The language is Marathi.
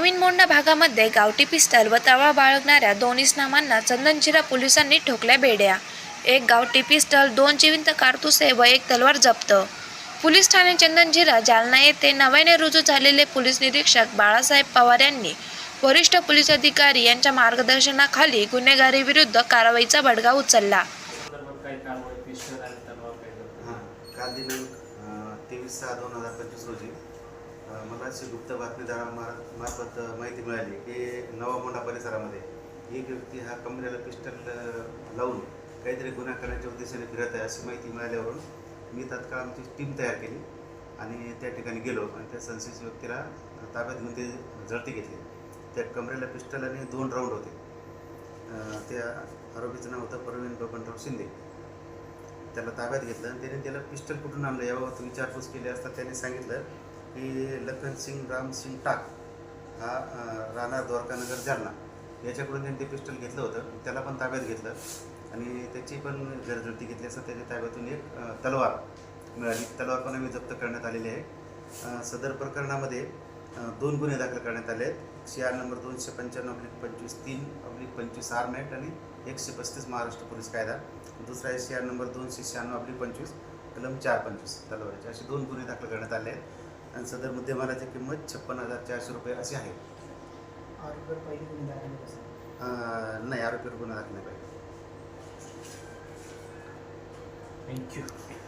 विभागामध्ये गावठी पिस्तल व तवा बाळगणाऱ्या दोन इस्लामांना चंदनशिरा पोलिसांनी ठोकल्या बेड्या. एक गावठी पिस्टल दोन जिवंत कारतुसे व एक तलवार जप्त. पोलीस ठाणे चंदनजिरा जालना येथे नव्याने रुजू झालेले पोलीस निरीक्षक बाळासाहेब पवार यांनी वरिष्ठ पोलीस अधिकारी यांच्या मार्गदर्शनाखाली गुन्हेगारीविरुद्ध कारवाईचा बडगा उचलला. काल दिनांक तेवीस सहा दोन हजार पंचवीस रोजी मला अशी गुप्त बातमीदारामार्फत मार्फत माहिती मिळाली की नवामोंडा परिसरामध्ये एक व्यक्ती हा कंपनीला पिस्टल लावून काहीतरी गुन्हा करण्याच्या उद्देशाने फिरत आहे अशी माहिती मिळाल्यावरून मी तात्काळ आमची टीम तयार केली आणि त्या ठिकाणी गेलो आणि त्या संशयित व्यक्तीला ताब्यात घेऊन ते झडती घेतली. त्या कमरेला पिस्टल आणि दोन राऊंड होते. त्या आरोपीचं नाव होतं प्रवीण बबनराव शिंदे. त्याला ताब्यात घेतलं आणि त्याने त्याला पिस्टल कुठून आणलं याबाबत विचारपूस केली असता त्याने सांगितलं की लखन सिंग राम सिंग टाक हा राणा द्वारकानगर जालना. याच्याकडून त्यांनी ते पिस्टल घेतलं होतं. त्याला पण ताब्यात घेतलं. आणि त्याची पण गरजवती घेतली असं त्याच्या ताब्यातून एक तलवार मिळाली. तलवार पण आम्ही जप्त करण्यात आलेली आहे. सदर प्रकरणामध्ये दोन गुन्हे दाखल करण्यात आले आहेत. सी आर नंबर दोनशे पंच्याण्णव अब्लिक पंचवीस तीन अब्लिक पंचवीस आर्म ॲक्ट आणि एकशे पस्तीस महाराष्ट्र पोलीस कायदा. दुसरा आहे सी आर नंबर दोनशे शहाण्णव अब्लिक पंचवीस कलम चार पंचवीस तलवारीचे. असे दोन गुन्हे दाखल करण्यात आले आहेत. आणि सदर मुद्देमालाची किंमत छप्पन हजार चारशे रुपये अशी आहे. आरोपीवर पहिली गुन्हे दाखल कसं अं, नाही आरोपीवर गुन्हा दाखल नाही पाहिजे. थँक्यू